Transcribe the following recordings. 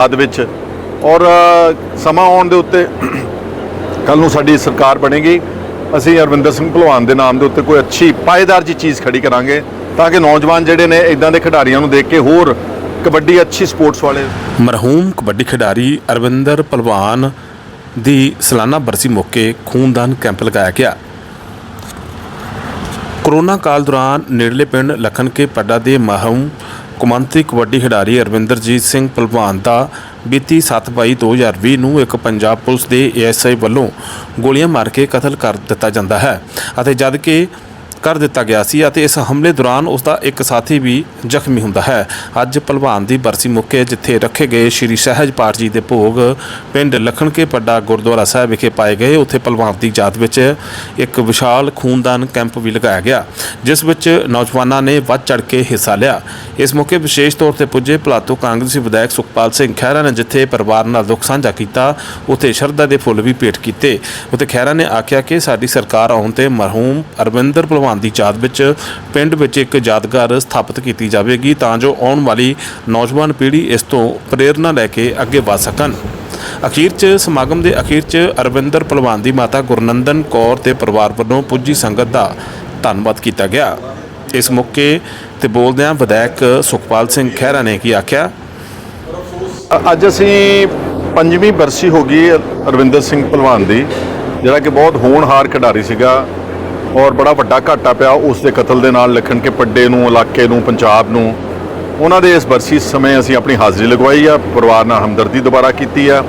ਬਾਅਦ ਵਿੱਚ। ਔਰ ਸਮਾਂ ਆਉਣ ਦੇ ਉੱਤੇ ਕੱਲ ਨੂੰ ਸਾਡੀ ਸਰਕਾਰ ਬਣੇਗੀ। ਅਸੀਂ ਅਰਵਿੰਦਰ ਸਿੰਘ ਭਲਵਾਨ ਦੇ ਨਾਮ ਦੇ ਉੱਤੇ ਕੋਈ ਅੱਛੀ ਪਾਏਦਾਰ ਜੀ ਚੀਜ਼ ਖੜੀ ਕਰਾਂਗੇ ਤਾਂ ਕਿ ਨੌਜਵਾਨ ਜਿਹੜੇ ਨੇ ਇਦਾਂ ਦੇ ਖਿਡਾਰੀਆਂ ਨੂੰ ਦੇਖ ਕੇ ਹੋਰ ਕਬੱਡੀ ਅੱਛੀ ਸਪੋਰਟਸ ਵਾਲੇ ਮਰਹੂਮ ਕਬੱਡੀ ਖਿਡਾਰੀ ਅਰਵਿੰਦਰ ਭਲਵਾਨ ਦੀ ਸਾਲਾਨਾ ਬਰਸੀ ਮੌਕੇ ਖੂਨਦਾਨ ਕੈਂਪ ਲਗਾਇਆ ਗਿਆ। ਕੋਰੋਨਾ ਕਾਲ ਦੌਰਾਨ ਨੇੜਲੇ ਪਿੰਡ ਲਖਨਕੇ ਪੱਡਾ ਦੇ ਮਰਹੂਮ ਕੌਮਾਂਤਰੀ ਕਬੱਡੀ ਖਿਡਾਰੀ ਅਰਵਿੰਦਰਜੀਤ ਸਿੰਘ ਭਲਵਾਨ ਦਾ ਬੀਤੀ 7/22/2020 ਨੂੰ ਇੱਕ ਪੰਜਾਬ ਪੁਲਿਸ ਦੇ ਏਐਸਆਈ ਵੱਲੋਂ ਗੋਲੀਆਂ ਮਾਰ ਕੇ ਕਤਲ ਕਰ ਦਿੱਤਾ ਜਾਂਦਾ ਹੈ ਅਤੇ ਜਦ ਕਿ ਕਰ ਦਿੱਤਾ ਗਿਆ ਸੀ ਅਤੇ ਇਸ ਹਮਲੇ ਦੌਰਾਨ ਉਸ ਦਾ ਇੱਕ ਸਾਥੀ ਵੀ ਜ਼ਖਮੀ ਹੁੰਦਾ ਹੈ। ਅੱਜ ਭਲਵਾਨ ਦੀ ਬਰਸੀ ਮੌਕੇ ਜਿੱਥੇ ਰੱਖੇ ਗਏ ਸ਼੍ਰੀ ਸਹਿਜ ਪਾਠ ਜੀ ਦੇ ਭੋਗ ਪਿੰਡ ਲਖਣਕੇ ਪੱਡਾ ਗੁਰਦੁਆਰਾ ਸਾਹਿਬ ਵਿਖੇ ਪਾਏ ਗਏ, ਉੱਥੇ ਭਲਵਾਨ ਦੀ ਯਾਦ ਵਿੱਚ ਇੱਕ ਵਿਸ਼ਾਲ ਖੂਨਦਾਨ ਕੈਂਪ ਵੀ ਲਗਾਇਆ ਗਿਆ, ਜਿਸ ਵਿੱਚ ਨੌਜਵਾਨਾਂ ਨੇ ਵੱਧ ਚੜ ਕੇ ਹਿੱਸਾ ਲਿਆ। ਇਸ ਮੌਕੇ ਵਿਸ਼ੇਸ਼ ਤੌਰ ਤੇ ਪੁੱਜੇ ਪਲਾਤੋ ਕਾਂਗਰਸੀ ਵਿਧਾਇਕ ਸੁਖਪਾਲ ਸਿੰਘ ਖਹਿਰਾ ਨੇ ਜਿੱਥੇ ਪਰਿਵਾਰ ਨਾਲ ਦੁੱਖ ਸਾਂਝਾ ਕੀਤਾ, ਉੱਥੇ ਸ਼ਰਧਾ ਦੇ ਫੁੱਲ ਵੀ ਭੇਟ ਕੀਤੇ। ਉੱਥੇ ਖਹਿਰਾ ਨੇ ਆਖਿਆ ਕਿ ਸਾਡੀ ਸਰਕਾਰ ਆਉਣ ਤੇ ਮਰਹੂਮ ਅਰਵਿੰਦਰ ਭਲਵਾਨ ਪਹਿਲਵਾਨ ਦੀ ਯਾਦ ਵਿੱਚ ਪਿੰਡ ਵਿੱਚ ਇੱਕ ਯਾਦਗਾਰ ਸਥਾਪਿਤ ਕੀਤੀ ਜਾਵੇਗੀ ਤਾਂ ਜੋ ਆਉਣ ਵਾਲੀ ਨੌਜਵਾਨ ਪੀੜ੍ਹੀ ਇਸ ਤੋਂ ਪ੍ਰੇਰਣਾ ਲੈ ਕੇ ਅੱਗੇ ਵਧ ਸਕਣ। ਅਖੀਰ 'ਚ ਸਮਾਗਮ ਦੇ ਅਖੀਰ 'ਚ ਅਰਵਿੰਦਰ ਪਹਿਲਵਾਨ ਦੀ ਮਾਤਾ ਗੁਰਨੰਦਨ ਕੌਰ ਤੇ ਪਰਿਵਾਰ ਵੱਲੋਂ ਪੁੱਜੀ ਸੰਗਤ ਦਾ ਧੰਨਵਾਦ ਕੀਤਾ ਗਿਆ। ਇਸ ਮੌਕੇ ਤੇ ਬੋਲਦਿਆਂ ਵਿਧਾਇਕ ਸੁਖਪਾਲ ਸਿੰਘ ਖਹਿਰਾ ਨੇ ਕੀ ਆਖਿਆ? ਅੱਜ ਅਸੀਂ ਪੰਜਵੀਂ ਬਰਸੀ ਹੋ ਗਈ ਅਰਵਿੰਦਰ ਸਿੰਘ ਭਲਵਾਨ ਦੀ, ਜਿਹੜਾ ਕਿ ਬਹੁਤ ਹੋਣਹਾਰ ਖਿਡਾਰੀ ਸੀਗਾ। ਔਰ ਬੜਾ ਵੱਡਾ ਘਾਟਾ ਪਿਆ ਉਸ ਦੇ ਕਤਲ ਦੇ ਨਾਲ ਲਖਣ ਕੇ ਪੱਡੇ ਨੂੰ, ਇਲਾਕੇ ਨੂੰ, ਪੰਜਾਬ ਨੂੰ। ਉਹਨਾਂ ਦੇ ਇਸ ਬਰਸੀ ਸਮੇਂ ਅਸੀਂ ਆਪਣੀ ਹਾਜ਼ਰੀ ਲਗਵਾਈ ਆ, ਪਰਿਵਾਰ ਨਾਲ ਹਮਦਰਦੀ ਦੁਬਾਰਾ ਕੀਤੀ ਆ।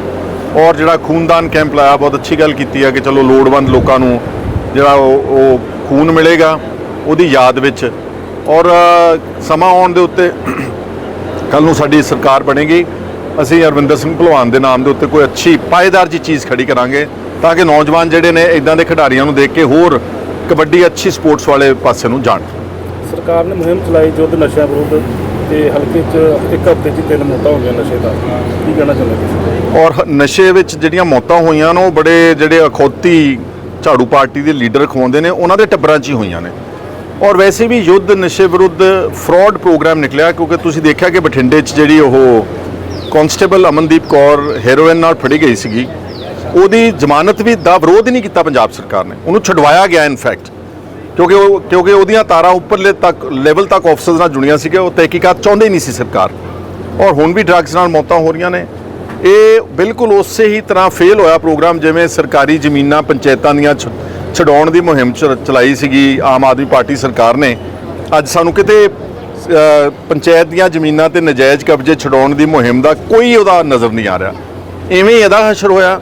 ਔਰ ਜਿਹੜਾ ਖੂਨਦਾਨ ਕੈਂਪ ਲਾਇਆ, ਬਹੁਤ ਅੱਛੀ ਗੱਲ ਕੀਤੀ ਆ ਕਿ ਚਲੋ ਲੋੜਵੰਦ ਲੋਕਾਂ ਨੂੰ ਜਿਹੜਾ ਉਹ ਉਹ ਖੂਨ ਮਿਲੇਗਾ ਉਹਦੀ ਯਾਦ ਵਿੱਚ। ਔਰ ਸਮਾਂ ਆਉਣ ਦੇ ਉੱਤੇ ਕੱਲ ਨੂੰ ਸਾਡੀ ਸਰਕਾਰ ਬਣੇਗੀ। ਅਸੀਂ ਅਰਵਿੰਦਰ ਸਿੰਘ ਭਲਵਾਨ ਦੇ ਨਾਮ ਦੇ ਉੱਤੇ ਕੋਈ ਅੱਛੀ ਪਾਏਦਾਰ ਜੀ ਚੀਜ਼ ਖੜੀ ਕਰਾਂਗੇ ਤਾਂ ਕਿ ਨੌਜਵਾਨ ਜਿਹੜੇ ਨੇ ਇਦਾਂ ਦੇ ਖਿਡਾਰੀਆਂ ਨੂੰ ਦੇਖ ਕੇ ਹੋਰ ਕਬੱਡੀ ਅੱਛੀ ਸਪੋਰਟਸ ਵਾਲੇ ਪਾਸੇ ਨੂੰ ਜਾਣ। ਸਰਕਾਰ ਨੇ ਮੁਹਿੰਮ ਚਲਾਈ ਯੁੱਧ ਨਸ਼ਿਆਂ ਵਿਰੁੱਧ ਤੇ ਹਲਕੇ 'ਚ ਇੱਕ ਹਫ਼ਤੇ 'ਚ ਤਿੰਨ ਮੌਤਾਂ ਹੋ ਗਈਆਂ ਨਸ਼ੇ ਦਾ। ਕੀ ਕਹਿਣਾ ਚਾਹੁੰਦੇ ਤੁਸੀਂ ਔਰ ਨਸ਼ੇ ਵਿੱਚ ਜਿਹੜੀਆਂ ਮੌਤਾਂ ਹੋਈਆਂ ਨੇ ਉਹ ਬੜੇ ਜਿਹੜੇ ਅਖੌਤੀ ਝਾੜੂ ਪਾਰਟੀ ਦੇ ਲੀਡਰ ਖਵਾਉਂਦੇ ਨੇ ਉਹਨਾਂ ਦੇ ਟੱਬਰਾਂ 'ਚ ਹੀ ਹੋਈਆਂ ਨੇ। ਔਰ ਵੈਸੇ ਵੀ ਯੁੱਧ ਨਸ਼ੇ ਵਿਰੁੱਧ ਫਰਾਡ ਪ੍ਰੋਗਰਾਮ ਨਿਕਲਿਆ ਕਿਉਂਕਿ ਤੁਸੀਂ ਦੇਖਿਆ ਕਿ ਬਠਿੰਡੇ 'ਚ ਜਿਹੜੀ ਉਹ ਕਨਸਟੇਬਲ ਅਮਨਦੀਪ ਕੌਰ ਹੈਰੋਇਨ ਨਾਲ ਫੜੀ ਗਈ ਸੀਗੀ। ਉਹਦੀ ਜ਼ਮਾਨਤ ਵੀ ਦਾ ਵਿਰੋਧ ਨਹੀਂ ਕੀਤਾ ਪੰਜਾਬ ਸਰਕਾਰ ਨੇ। ਉਹਨੂੰ ਛਡਵਾਇਆ ਗਿਆ ਇਨਫੈਕਟ ਕਿਉਂਕਿ ਉਹ ਕਿਉਂਕਿ ਉਹਦੀਆਂ ਤਾਰਾਂ ਉੱਪਰਲੇ ਤੱਕ ਲੈਵਲ ਤੱਕ ਆਫਸਰਸ ਨਾਲ ਜੁੜੀਆਂ ਸੀਗੀਆਂ, ਉਹ ਤਹਿਕੀਕਾਤ ਚਾਹੁੰਦੇ ਹੀ ਨਹੀਂ ਸੀ ਸਰਕਾਰ। ਔਰ ਹੁਣ ਵੀ ਡਰੱਗਸ ਨਾਲ ਮੌਤਾਂ ਹੋ ਰਹੀਆਂ ਨੇ। ਇਹ ਬਿਲਕੁਲ ਉਸੇ ਹੀ ਤਰ੍ਹਾਂ ਫੇਲ ਹੋਇਆ ਪ੍ਰੋਗਰਾਮ ਜਿਵੇਂ ਸਰਕਾਰੀ ਜ਼ਮੀਨਾਂ ਪੰਚਾਇਤਾਂ ਦੀਆਂ ਛ- ਛਡਾਉਣ ਦੀ ਮੁਹਿੰਮ ਚ- ਚਲਾਈ ਸੀਗੀ ਆਮ ਆਦਮੀ ਪਾਰਟੀ ਸਰਕਾਰ ਨੇ। ਅੱਜ ਸਾਨੂੰ ਕਿਤੇ ਪੰਚਾਇਤ ਦੀਆਂ ਜ਼ਮੀਨਾਂ ਤੇ ਨਜਾਇਜ਼ ਕਬਜ਼ੇ ਛਡਾਉਣ ਦੀ ਮੁਹਿੰਮ ਦਾ ਕੋਈ ਉਹਦਾ ਨਜ਼ਰ ਨਹੀਂ ਆ ਰਿਹਾ। ਐਵੇਂ ਇਹਦਾ ਹਸ਼ਰ ਹੋਇਆ।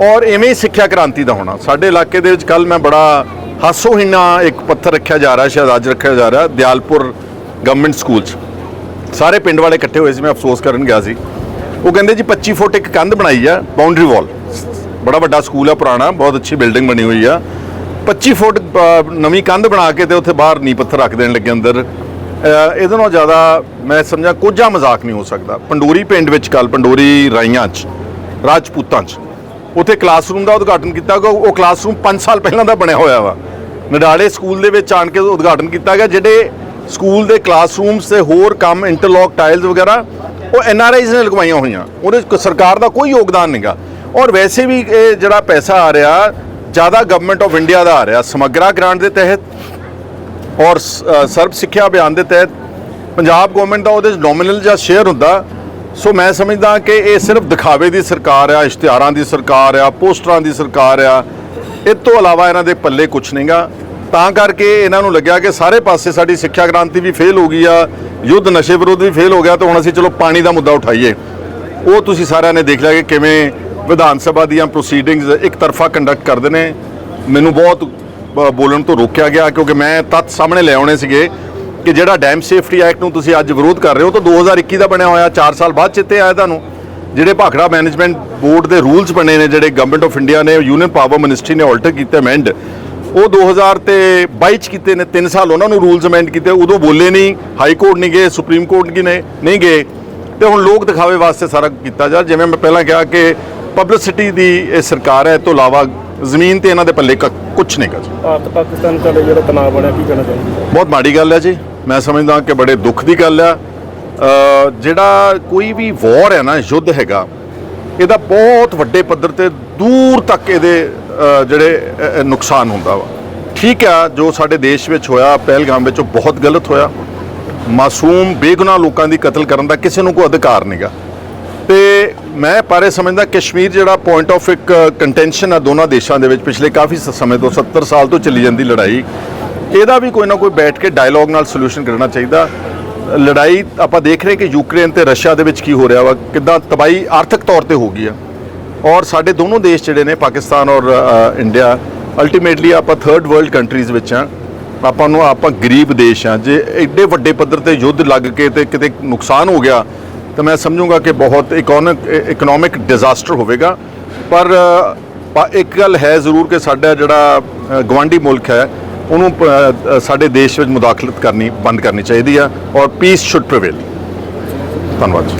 ਔਰ ਐਵੇਂ ਹੀ ਸਿੱਖਿਆ ਕ੍ਰਾਂਤੀ ਦਾ ਹੋਣਾ। ਸਾਡੇ ਇਲਾਕੇ ਦੇ ਵਿੱਚ ਕੱਲ ਮੈਂ ਬੜਾ ਹਾਸੋਹੀਣਾ ਇੱਕ ਪੱਥਰ ਰੱਖਿਆ ਜਾ ਰਿਹਾ ਸ਼ਾਇਦ ਅੱਜ ਰੱਖਿਆ ਜਾ ਰਿਹਾ, ਦਿਆਲਪੁਰ ਗਵਰਨਮੈਂਟ ਸਕੂਲ 'ਚ। ਸਾਰੇ ਪਿੰਡ ਵਾਲੇ ਇਕੱਠੇ ਹੋਏ ਸੀ, ਮੈਂ ਅਫਸੋਸ ਕਰਨ ਗਿਆ ਸੀ। ਉਹ ਕਹਿੰਦੇ ਜੀ 25 ਫੁੱਟ ਇੱਕ ਕੰਧ ਬਣਾਈ ਆ ਬਾਉਂਡਰੀ ਵਾਲ ਬੜਾ ਵੱਡਾ ਸਕੂਲ ਆ, ਪੁਰਾਣਾ, ਬਹੁਤ ਅੱਛੀ ਬਿਲਡਿੰਗ ਬਣੀ ਹੋਈ ਆ। 25 ਫੁੱਟ ਨਵੀਂ ਕੰਧ ਬਣਾ ਕੇ ਤੇ ਉੱਥੇ ਬਾਹਰ ਨੀ ਪੱਥਰ ਰੱਖ ਦੇਣ ਲੱਗੇ ਅੰਦਰ। ਇਹਦੇ ਨਾਲੋਂ ਜ਼ਿਆਦਾ ਮੈਂ ਸਮਝਿਆ ਕੋਝਾ ਮਜ਼ਾਕ ਨਹੀਂ ਹੋ ਸਕਦਾ। ਪੰਡੋਰੀ ਪਿੰਡ ਵਿੱਚ ਕੱਲ ਪੰਡੋਰੀ ਰਾਈਆਂ 'ਚ, ਰਾਜਪੂਤਾਂ 'ਚ। ਉੱਥੇ ਕਲਾਸਰੂਮ ਦਾ ਉਦਘਾਟਨ ਕੀਤਾ ਗਿਆ। ਉਹ ਕਲਾਸਰੂਮ 5 ਸਾਲ ਪਹਿਲਾਂ ਦਾ ਬਣਿਆ ਹੋਇਆ ਵਾ। ਨਡਾਲੇ ਸਕੂਲ ਦੇ ਵਿੱਚ ਆਣ ਕੇ ਉਦਘਾਟਨ ਕੀਤਾ ਗਿਆ, ਜਿਹੜੇ ਸਕੂਲ ਦੇ ਕਲਾਸਰੂਮਸ ਤੇ ਹੋਰ ਕੰਮ ਇੰਟਰਲੌਕ ਟਾਈਲਸ ਵਗੈਰਾ, ਉਹ ਐਨ ਆਰ ਆਈਜ਼ ਨੇ ਲਗਵਾਈਆਂ ਹੋਈਆਂ। ਉਹਦੇ 'ਚ ਸਰਕਾਰ ਦਾ ਕੋਈ ਯੋਗਦਾਨ ਨਹੀਂਗਾ ਔਰ ਵੈਸੇ ਵੀ ਇਹ ਜਿਹੜਾ ਪੈਸਾ ਆ ਰਿਹਾ, ਜ਼ਿਆਦਾ ਗਵਰਨਮੈਂਟ ਆਫ ਇੰਡੀਆ ਦਾ ਆ ਰਿਹਾ, ਸਮਗਰਾ ਗ੍ਰਾਂਟ ਦੇ ਤਹਿਤ ਔਰ ਸਰਬ ਸਿੱਖਿਆ ਅਭਿਆਨ ਦੇ ਤਹਿਤ ਪੰਜਾਬ ਗਵਰਨਮੈਂਟ ਦਾ ਉਹਦੇ 'ਚ ਨੋਮੀਨਲ ਜਾਂ ਸ਼ੇਅਰ ਹੁੰਦਾ। ਸੋ ਮੈਂ ਸਮਝਦਾ ਕਿ ਇਹ ਸਿਰਫ ਦਿਖਾਵੇ ਦੀ ਸਰਕਾਰ ਆ, ਇਸ਼ਤਿਹਾਰਾਂ ਦੀ ਸਰਕਾਰ ਆ, ਪੋਸਟਰਾਂ ਦੀ ਸਰਕਾਰ ਆ। ਇਹ ਤੋਂ ਇਲਾਵਾ ਇਹਨਾਂ ਦੇ ਪੱਲੇ ਕੁਝ ਨਹੀਂਗਾ। ਤਾਂ ਕਰਕੇ ਇਹਨਾਂ ਨੂੰ ਲੱਗਿਆ ਕਿ ਸਾਰੇ ਪਾਸੇ ਸਾਡੀ ਸਿੱਖਿਆ ਕ੍ਰਾਂਤੀ ਵੀ ਫੇਲ ਹੋ ਗਈ ਆ, ਯੁੱਧ ਨਸ਼ੇ ਵਿਰੁੱਧ ਵੀ ਫੇਲ ਹੋ ਗਿਆ, ਤਾਂ ਹੁਣ ਅਸੀਂ ਚਲੋ ਪਾਣੀ ਦਾ ਮੁੱਦਾ ਉਠਾਈਏ। ਉਹ ਤੁਸੀਂ ਸਾਰਿਆਂ ਨੇ ਦੇਖ ਲਿਆ ਕਿ ਕਿਵੇਂ ਵਿਧਾਨ ਸਭਾ ਦੀਆਂ ਪ੍ਰੋਸੀਡਿੰਗਸ ਇੱਕ ਤਰਫਾ ਕੰਡਕਟ ਕਰਦੇ ਨੇ। ਮੈਨੂੰ ਬਹੁਤ ਬੋਲਣ ਤੋਂ ਰੋਕਿਆ ਗਿਆ, ਕਿਉਂਕਿ ਮੈਂ ਤੱਤ ਸਾਹਮਣੇ ਲੈ ਆਉਣੇ ਸੀਗੇ। ਕਿ ਜਿਹੜਾ ਡੈਮ ਸੇਫਟੀ ਐਕਟ ਨੂੰ ਤੁਸੀਂ ਅੱਜ ਵਿਰੋਧ ਕਰ ਰਹੇ ਹੋ ਤਾਂ 2021 ਦਾ ਬਣਿਆ ਹੋਇਆ 4 ਸਾਲ ਬਾਅਦ ਚਿੱਤੇ ਆਇਆ ਤੁਹਾਨੂੰ? ਜਿਹੜੇ ਭਾਖੜਾ ਮੈਨੇਜਮੈਂਟ ਬੋਰਡ ਦੇ ਰੂਲਸ ਬਣੇ ਨੇ, ਜਿਹੜੇ ਗਵਰਨਮੈਂਟ ਆਫ ਇੰਡੀਆ ਨੇ ਯੂਨੀਅਨ ਪਾਵਰ ਮਿਨਿਸਟਰੀ ਨੇ ਆਲਟਰ ਕੀਤੇ ਅਮੈਂਡ ਉਹ 2000 ਤੇ 22 ਚ ਕੀਤੇ ਨੇ 3 ਸਾਲ ਉਹਨਾਂ ਨੂੰ ਰੂਲਸ ਅਮੈਂਡ ਕੀਤੇ, ਉਦੋਂ ਬੋਲੇ ਨਹੀਂ ਹਾਈ ਕੋਰਟ ਨਹੀਂ ਗਏ ਸੁਪਰੀਮ ਕੋਰਟ ਕੀ ਨੇ, ਨਹੀਂ ਗਏ। ਤੇ ਹੁਣ ਲੋਕ ਦਿਖਾਵੇ ਵਾਸਤੇ ਸਾਰਾ ਕੀਤਾ ਜਾ, ਜਿਵੇਂ ਮੈਂ ਪਹਿਲਾਂ ਕਿਹਾ ਕਿ ਪਬਲਿਸਿਟੀ ਦੀ ਇਹ ਸਰਕਾਰ ਹੈ, ਇਹ ਤੋਂ ਇਲਾਵਾ ਜ਼ਮੀਨ ਤੇ ਇਹਨਾਂ ਦੇ ਪੱਲੇ ਕੁਝ ਨਹੀਂ ਗਾ ਜੀ। ਭਾਰਤ ਪਾਕਿਸਤਾਨ ਤੁਹਾਡੇ ਜਿਹੜਾ ਤਣਾਅ ਬਣਿਆ ਕੀ ਕਹਿਣਾ ਚਾਹੁੰਦੇ ਬਹੁਤ ਮਾੜੀ ਗੱਲ ਹੈ ਜੀ। ਮੈਂ ਸਮਝਦਾ ਕਿ ਬੜੇ ਦੁੱਖ ਦੀ ਗੱਲ ਆ ਜਿਹੜਾ ਕੋਈ ਵੀ ਵਾਰ ਹੈ ਨਾ ਯੁੱਧ ਹੈਗਾ ਇਹਦਾ ਬਹੁਤ ਵੱਡੇ ਪੱਧਰ ਤੇ ਦੂਰ ਤੱਕ ਇਹਦੇ ਜਿਹੜੇ ਨੁਕਸਾਨ ਹੁੰਦਾ ਵਾ। ਠੀਕ ਆ ਜੋ ਸਾਡੇ ਦੇਸ਼ ਵਿੱਚ ਹੋਇਆ ਪਹਿਲਗਾਮ ਵਿੱਚ ਉਹ ਬਹੁਤ ਗਲਤ ਹੋਇਆ। ਮਾਸੂਮ ਬੇਗੁਨਾਹ ਲੋਕਾਂ ਦੀ ਕਤਲ ਕਰਨ ਦਾ ਕਿਸੇ ਨੂੰ ਕੋਈ ਅਧਿਕਾਰ ਨਹੀਂਗਾ ਤੇ ਮੈਂ ਪਾਰੇ ਸਮਝਦਾ ਕਸ਼ਮੀਰ ਜਿਹੜਾ ਪੁਆਇੰਟ ਆਫ ਇੱਕ ਕੰਟੈਂਸ਼ਨ ਆ ਦੋਨਾਂ ਦੇਸ਼ਾਂ ਦੇ ਵਿੱਚ ਪਿਛਲੇ ਕਾਫੀ ਸ- ਸਮੇਂ ਤੋਂ 70 ਸਾਲ ਤੋਂ ਚੱਲੀ ਜਾਂਦੀ ਲੜਾਈ। ਇਹਦਾ ਵੀ ਕੋਈ ਨਾ ਕੋਈ ਬੈਠ ਕੇ ਡਾਇਲੌਗ ਨਾਲ ਸੋਲੂਸ਼ਨ ਕਰਨਾ ਚਾਹੀਦਾ। ਲੜਾਈ ਆਪਾਂ ਦੇਖ ਰਹੇ ਕਿ ਯੂਕਰੇਨ ਤੇ ਰਸ਼ੀਆ ਦੇ ਵਿੱਚ ਕੀ ਹੋ ਰਿਹਾ ਵਾ, ਕਿੱਦਾਂ ਤਬਾਈ ਆਰਥਿਕ ਤੌਰ ਤੇ ਹੋ ਗਈ ਆ। ਔਰ ਸਾਡੇ ਦੋਨੋਂ ਦੇਸ਼ ਜਿਹੜੇ ਨੇ, ਪਾਕਿਸਤਾਨ ਔਰ ਇੰਡੀਆ ਅਲਟੀਮੇਟਲੀ ਆਪਾਂ ਥਰਡ ਵਰਲਡ ਕੰਟਰੀਜ਼ ਵਿੱਚ ਆ। ਆਪਾਂ ਨੂੰ, ਆਪਾਂ ਗਰੀਬ ਦੇਸ਼ ਆ। ਜੇ ਐਡੇ ਵੱਡੇ ਪੱਧਰ ਤੇ ਯੁੱਧ ਲੱਗ ਕੇ ਤੇ ਕਿਤੇ ਨੁਕਸਾਨ ਹੋ ਗਿਆ ਤਾਂ ਮੈਂ ਸਮਝੂੰਗਾ ਕਿ ਬਹੁਤ ਇਕਨੋਮਿਕ ਇਕਨੋਮਿਕ ਡਿਜ਼ਾਸਟਰ ਹੋਵੇਗਾ। ਪਰ ਇੱਕ ਗੱਲ ਹੈ ਜ਼ਰੂਰ ਕਿ ਸਾਡਾ ਜਿਹੜਾ ਅ, ਮੁਲਕ ਹੈ ਉਹਨੂੰ ਸਾਡੇ ਦੇਸ਼ ਵਿੱਚ ਮੁਦਾਖਲਤ ਕਰਨੀ ਬੰਦ ਕਰਨੀ ਚਾਹੀਦੀ ਆ ਔਰ ਪੀਸ ਸ਼ੁੱਡ ਪ੍ਰੀਵੇਲ ਧੰਨਵਾਦ।